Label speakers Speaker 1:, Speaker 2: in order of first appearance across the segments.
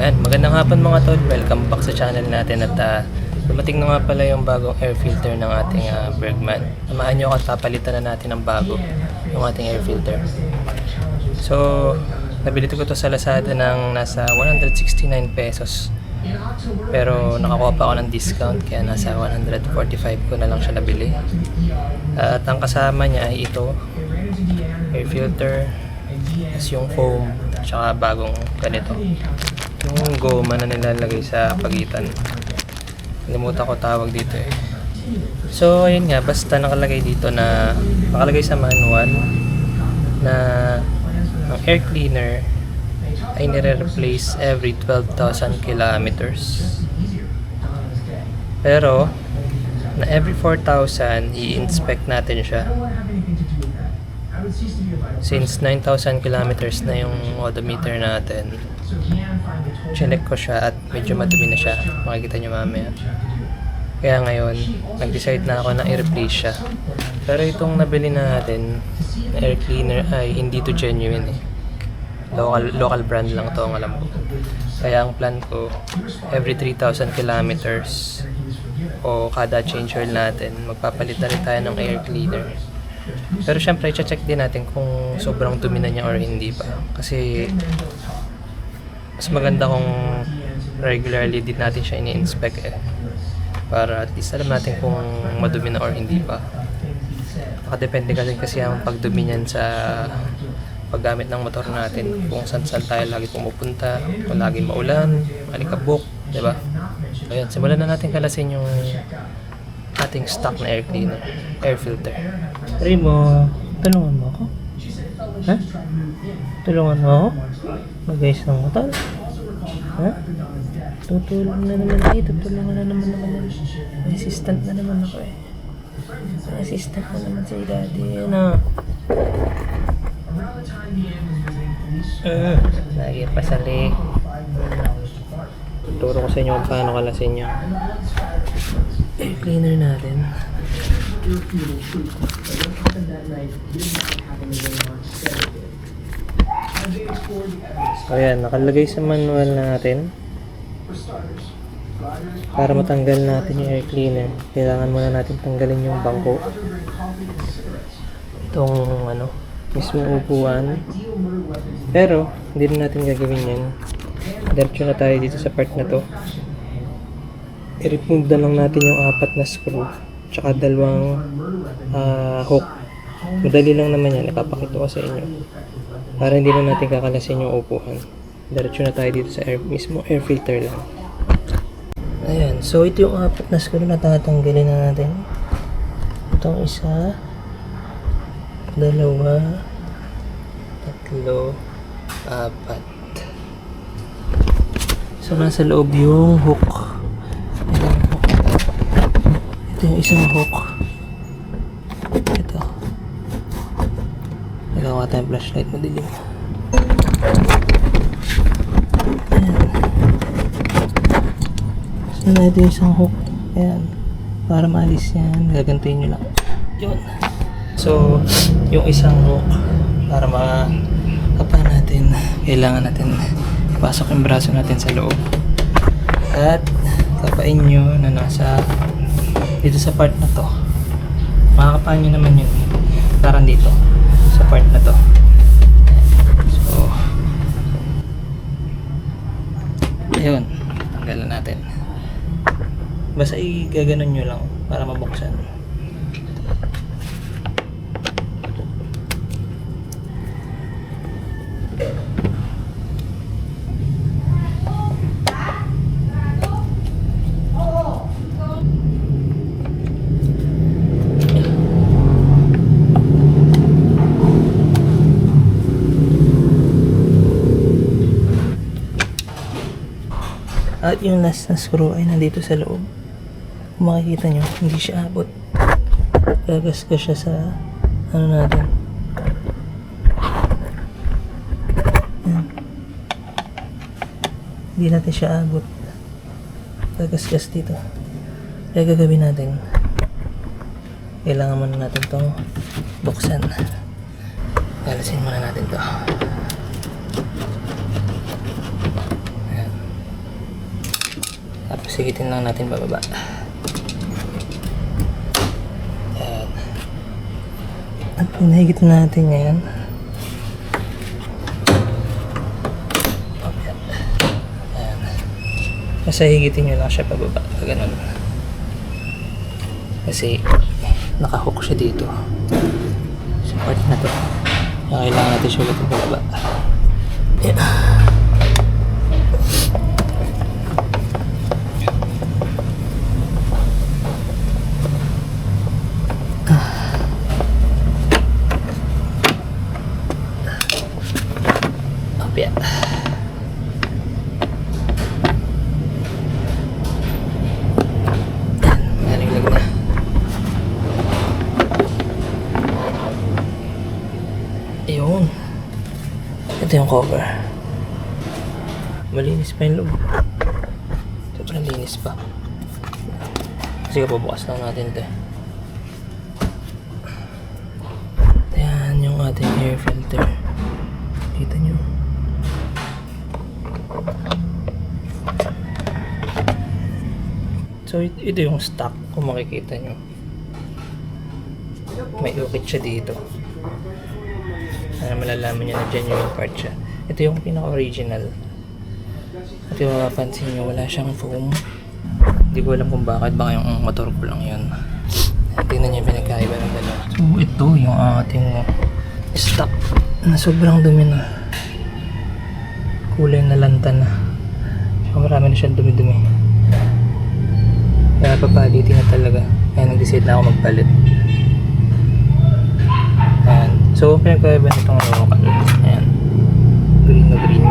Speaker 1: ayan, magandang hapon mga tol. Welcome back sa channel natin at uh, dumating na nga pala yung bagong air filter ng ating ah, Bergman. Samahan nyo ako papalitan na natin ng bago yung ating air filter. So, nabili ko to sa Lazada ng nasa 169 pesos. Pero nakakuha pa ako ng discount kaya nasa 145 ko na lang siya nabili. At ang kasama niya ay ito, air filter, yung foam, tsaka bagong ganito. Yung goma na nilalagay sa pagitan. Kalimutan ko tawag dito eh. So, ayun nga, basta nakalagay dito na, nakalagay sa manual na ang air cleaner ay nire-replace every 12,000 kilometers. Pero, na every 4,000, i-inspect natin siya. Since 9,000 kilometers na yung odometer natin, chinek ko siya at medyo madumi na siya. Makikita nyo mamaya. Kaya ngayon, nag-decide na ako na i-replace siya. Pero itong nabili natin na air cleaner ay hindi to genuine eh. Local, local brand lang to ang alam ko. Kaya ang plan ko, every 3,000 kilometers o kada change oil natin, magpapalit na rin tayo ng air cleaner. Pero syempre, check din natin kung sobrang dumi na niya or hindi pa. Kasi mas maganda kung regularly din natin siya ini-inspect eh. Para at least alam natin kung madumi na or hindi pa. Nakadepende kasi kasi ang pagdumi niyan sa paggamit ng motor natin. Kung saan saan tayo lagi pumupunta, kung lagi maulan, alikabok, di ba? Ayan, simulan na natin kalasin yung ating stock na air cleaner, air filter. Rimo, tulungan mo ako? Ha? Tulungan mo ako? Mag-ayos ng motor? Ha? Tutulong na naman eh, tutulungan na naman naman. May assistant na naman ako eh. May assistant na naman si daddy. Ano? Uh, lagi pasali. Turo ko sa inyo kung paano kalasin yung air cleaner natin. So ayan, nakalagay sa manual natin. Para matanggal natin yung air cleaner, kailangan muna natin tanggalin yung bangko. Itong ano, mismo upuan. Pero, hindi na natin gagawin yan. Diretso na tayo dito sa part na to. I-remove na lang natin yung apat na screw tsaka dalawang ah, hook. Madali lang naman yan, ipapakita ko sa inyo. Para hindi na natin kakalasin yung upuan. Diretso na tayo dito sa air, mismo air filter lang. Ayan, so ito yung apat na screw na tatanggalin na natin. Itong isa, dalawa, tatlo, apat. So, nasa loob yung hook. Ito yung isang hook. Ito. Nagawa tayong flashlight madilim. So, na ito yung isang hook. Ayan. Para maalis yan, gagantuin nyo lang. Yun. So, yung isang hook, para makapa natin, kailangan natin pasok yung braso natin sa loob. At kapain nyo na nasa dito sa part na to. Makakapaan nyo naman yun. Parang dito. Sa part na to. So, ayun. Tanggalan natin. Basta i-gaganon nyo lang para mabuksan. At yung last na screw ay nandito sa loob. Kung makikita nyo, hindi siya abot. Gagasgas siya sa ano natin. Yan. Hindi natin siya abot. Gagasgas dito. Kaya gagawin natin. Kailangan muna natin itong buksan. Galasin muna natin to. Tapos higitin lang natin bababa. Ayan. At pag nahigit natin yan, Ayan. Basta higitin nyo lang siya pababa. Ganun. Kasi nakahook siya dito. Sa part na to. Kailangan natin siya ulit pababa. Ayan. Opya. Nalaglag na. Ayun. Ito yung cover. Malinis pa yung loob. Sobrang linis pa. Sige, pabukas lang natin ito. eh. Ayan yung ating air filter. Kita nyo. So, it- ito yung stock kung makikita nyo. May ukit siya dito. Para malalaman nyo na genuine part siya. Ito yung pinaka-original. At yung mapapansin nyo, wala siyang foam. Hindi ko alam kung bakit. Baka yung motor ko lang yun. Tingnan nyo yung pinagkaiba ng dalawa. So, ito yung ating stock na sobrang dumi na. Kulay na lantan na. Saka marami na siyang dumi-dumi. Kaya papalitin na talaga. Kaya nag-decide na ako magpalit. So, pinagkaiba nitong local. Ayan. Green na green.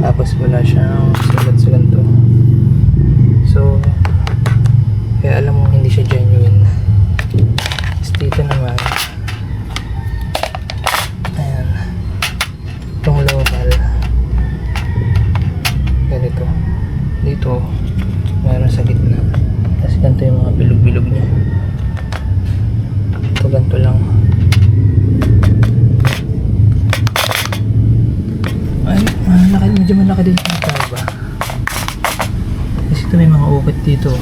Speaker 1: Tapos wala siyang sulat-sulat to. So, kaya alam mo hindi siya genuine. Tapos dito naman. Ayan. Itong local. Ganito. Dito, meron sa gitna. Tapos ganito yung mga bilog-bilog niya. Ito ganito lang. Ay, malaki, medyo malaki din yung kaba. Kasi ito may mga ukit dito.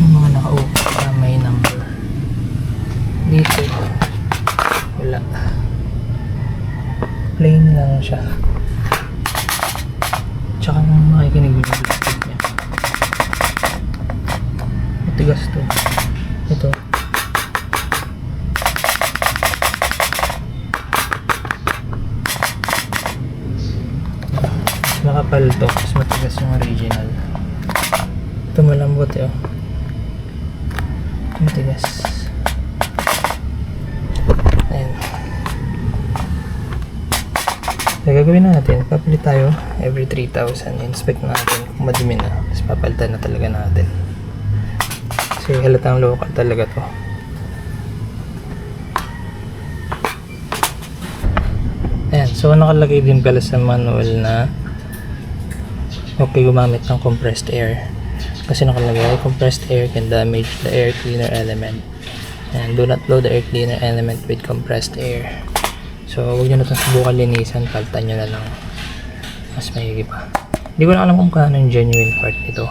Speaker 1: Yung mga naka-ukit na may number. Dito, wala. Plain lang siya. Tsaka nang makikinig yung biscuit niya. Matigas to. Ito. Makapal to. Mas matigas yung original. Ito malambot eh. oh. Matigas. Ayan. Gagawin natin, papalit tayo every 3,000. Inspect natin kung madumi na. Tapos papalitan na talaga natin. Kasi halatang local talaga to. Ayan, so nakalagay din pala sa manual na okay gumamit ng compressed air. Kasi nakalagay, compressed air can damage the air cleaner element. And do not blow the air cleaner element with compressed air. So, huwag nyo na itong subukan linisan, palitan nyo na lang. Mas maigi pa. Hindi ko na alam kung kano yung genuine part nito.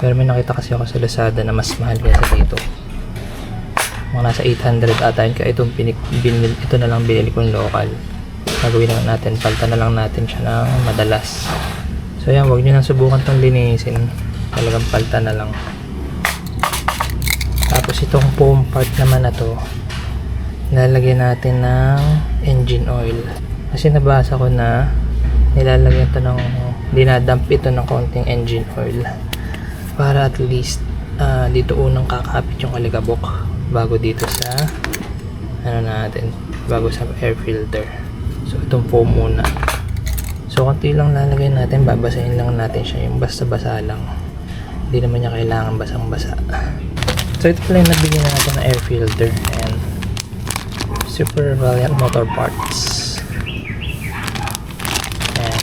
Speaker 1: Pero may nakita kasi ako sa Lazada na mas mahal kaysa dito. Mga nasa 800 ata yun. Kaya itong pinik, binil, ito na lang binili kong local. Gagawin lang natin, palitan na lang natin siya ng madalas. So yan, huwag nyo nang subukan itong linisin. Talagang palitan na lang. Tapos itong foam part naman na to, lalagyan natin ng engine oil. Kasi nabasa ko na nilalagyan to ng dinadump ito ng konting engine oil para at least ah, dito unang kakapit yung alikabok bago dito sa ano natin bago sa air filter so itong foam muna so konti lang lalagay natin babasahin lang natin siya yung basta basa lang hindi naman niya kailangan basang basa so ito pala yung nabigyan natin ng air filter and super valiant motor parts Ayan.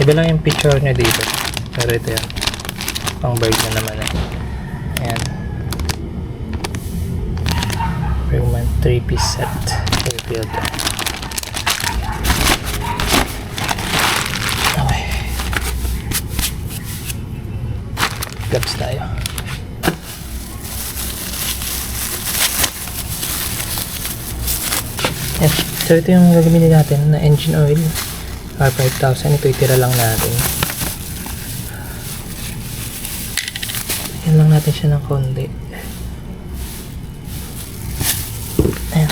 Speaker 1: Iba lang yung picture niya dito. Pero ito yan. Pang bird na naman eh. Ayan. Bergman 3-piece set. Full filter. Okay. Gloves tayo. Yan. So ito yung gagamitin natin na engine oil. R5000. Ito itira lang natin. Yan lang natin siya ng konti. Ayan.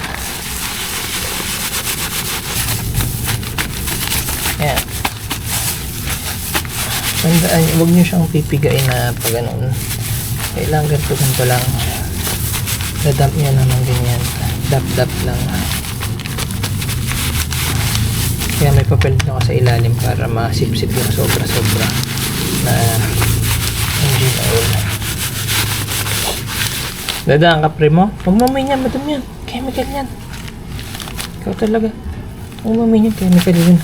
Speaker 1: Ayan. Tandaan, huwag nyo siyang pipigain na pag ganun. Kailangan ganito, ganito lang. Dadump niya naman ganyan. Dap-dap lang. Kaya may papel na ako sa ilalim para masipsip yung sobra-sobra na engine oil. Dadaan ka, primo. Huwag mamay niyan, madam yan. Chemical yan. Ikaw talaga. Huwag mamay niyan, chemical yun.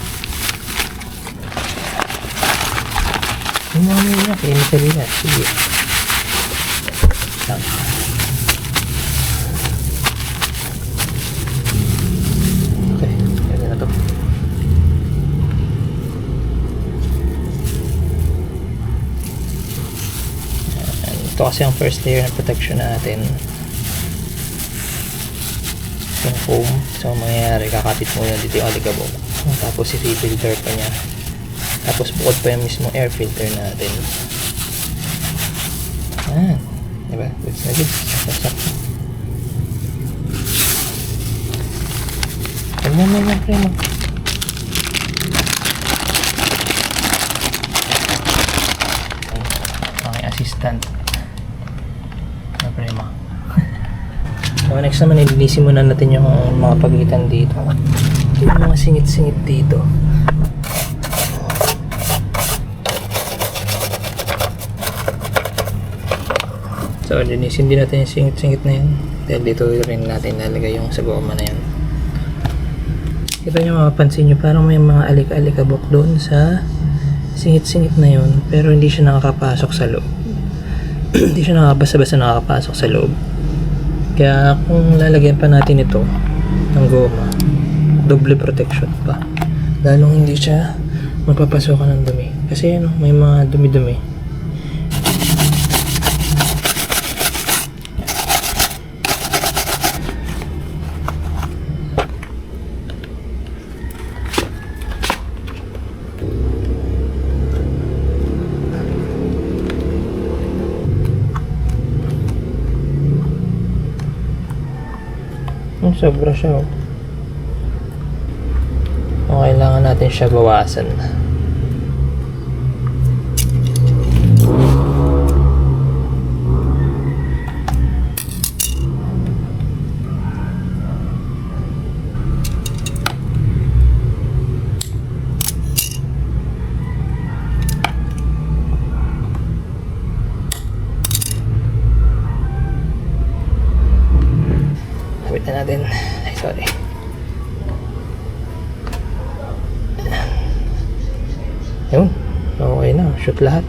Speaker 1: Mamay niyan, chemical yan. Sige. Lang. Okay, pwede na to. Ito kasi ang first layer ng protection natin. Yung foam. So, ang mangyayari, kakapit muna dito yung aligabok. Tapos, i-filter pa niya. Tapos, bukod pa yung mismo air filter natin. Ah, diba? Goods na goods. Saksak. Huwag naman lang, primo. Okay, assistant. Na primo. So, next naman, ilinisin muna natin yung mga pagitan dito. Yung mga singit-singit dito. So, linisin din natin yung singit-singit na yan. Dahil dito rin natin lalagay yung sa goma na yan. Kita nyo mapapansin nyo, parang may mga alik-alikabok doon sa singit-singit na yun. Pero hindi siya nakakapasok sa loob. hindi siya nakabasa-basa nakakapasok sa loob. Kaya kung lalagyan pa natin ito ng goma, doble protection pa. Lalong hindi siya mapapasokan ng dumi. Kasi ano, may mga dumi-dumi. Sobra siya oh. O, kailangan natin siya bawasan. Okay na. Shoot lahat.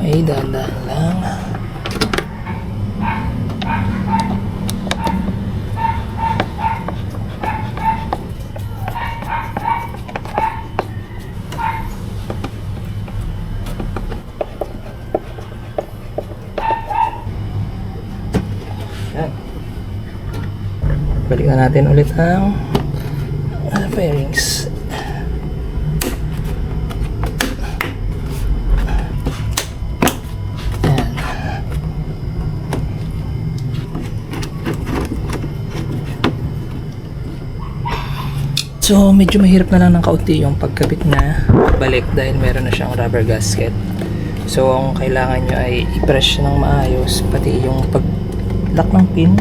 Speaker 1: Okay, dahan-dahan lang. Yan. Balikan natin ulit ang uh, bearings. So, medyo mahirap na lang ng kaunti yung pagkabit na balik dahil meron na siyang rubber gasket. So, ang kailangan nyo ay i-press ng maayos, pati yung pag-lock ng pin.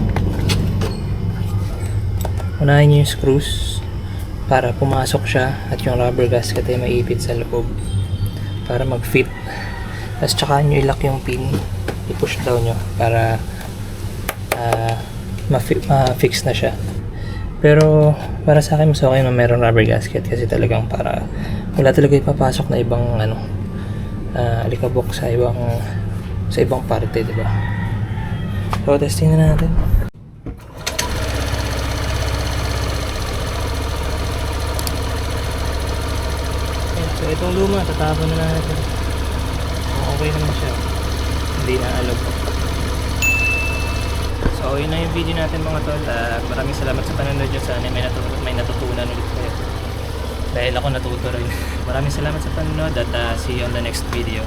Speaker 1: Unahin nyo yung screws para pumasok siya at yung rubber gasket ay maipit sa loob para mag-fit. Tapos tsaka nyo i-lock yung pin, i-push down nyo para ma-fi- ma-fix na siya. Pero para sa akin mas okay na meron rubber gasket kasi talagang para wala talaga ipapasok na ibang ano uh, alikabok sa ibang sa ibang parte, di ba? So testing na natin. So itong luma, tatapon na natin. Okay naman siya. Hindi na alog. So yun na yung video natin mga tol. Ah, maraming salamat sa panonood nyo. Sana may, natutunan, may natutunan ulit kayo. Dahil ako natuto rin. maraming salamat sa panonood at ah, see you on the next video.